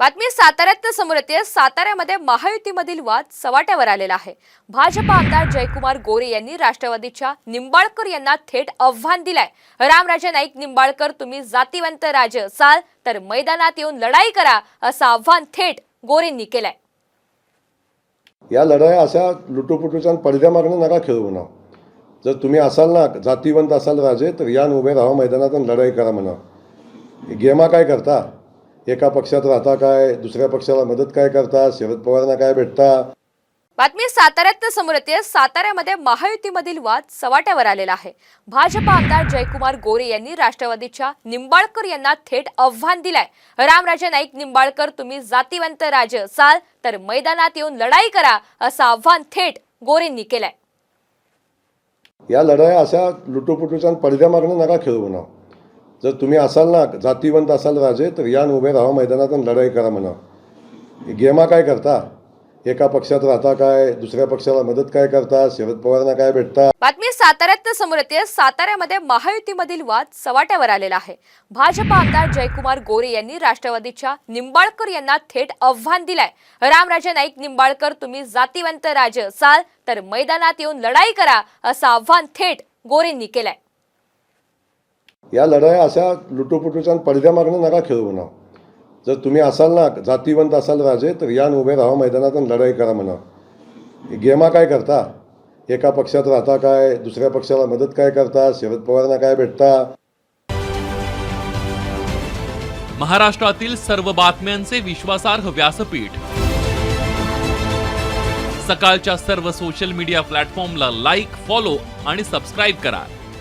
बातमी साताऱ्यात समोर येते. साताऱ्यामध्ये महायुतीमधील वाद सवाट्यावर आलेला आहे. भाजप आमदार जयकुमार गोरे यांनी राष्ट्रवादीच्या निंबाळकर यांना थेट आव्हान दिलंय. रामराजे नाईक निंबाळकर तुम्ही जातीवंत राजे असाल तर मैदानात येऊन लढाई करा असं आव्हान थेट गोरेंनी केलंय. या लढाया अशा लुटूपुटूच्या आणि नका खेळू म्हणा जर तुम्ही असाल ना जातीवंत असाल राजे तर या उभे राहा मैदानातून लढाई करा म्हणा गेमा काय करता? एका पक्षात राहता काय दुसऱ्या पक्षाला मदत काय करता शरद पवारांना काय भेटता? बातमी साताऱ्यात समोर येते. साताऱ्यामध्ये महायुतीमधील वाद सवाट्यावर आलेला आहे. भाजप आमदार जयकुमार गोरे यांनी राष्ट्रवादीच्या निंबाळकर यांना थेट आव्हान दिलंय. रामराजे नाईक निंबाळकर तुम्ही जातीवंत राजे असाल तर मैदानात येऊन लढाई करा असं आव्हान थेट गोरेंनी केलंय. या लढाया अशा लुटूपुटूच्या आणि पडद्यामागनं नका खेळू म्हणा. जर तुम्ही असाल ना जातीवंत असाल राजे तर यान उभे राहा मैदानातून लढाई करा म्हणा. गेमा काय करता? एका पक्षात राहता काय? दुसऱ्या पक्षाला मदत काय करता? शरद पवारांना काय भेटता? बातमी साताऱ्यात समोर येते. साताऱ्यामध्ये महायुतीमधील वाद सवाट्यावर आलेला आहे. भाजप आमदार जयकुमार गोरे यांनी राष्ट्रवादीच्या निंबाळकर यांना थेट आव्हान दिलंय. रामराजे नाईक निंबाळकर तुम्ही जातीवंत राजे असाल तर मैदानात येऊन लढाई करा असं आव्हान थेट गोरेंनी केलंय. या लढाया अशा लुटूपुटूच्या आणि पडद्यामागनं नका खेळू म्हणा. जर तुम्ही असाल ना जातीवंत असाल राजे तर यान उभे राहा मैदानातून लढाई करा म्हणा. गेमा काय करता? एका पक्षात राहता काय? दुसऱ्या पक्षाला मदत काय करता? शरद पवारांना काय भेटता? महाराष्ट्रातील सर्व बातम्यांचे विश्वासार्ह व्यासपीठ. सकाळच्या सर्व सोशल मीडिया प्लॅटफॉर्मला लाईक फॉलो आणि सबस्क्राईब करा.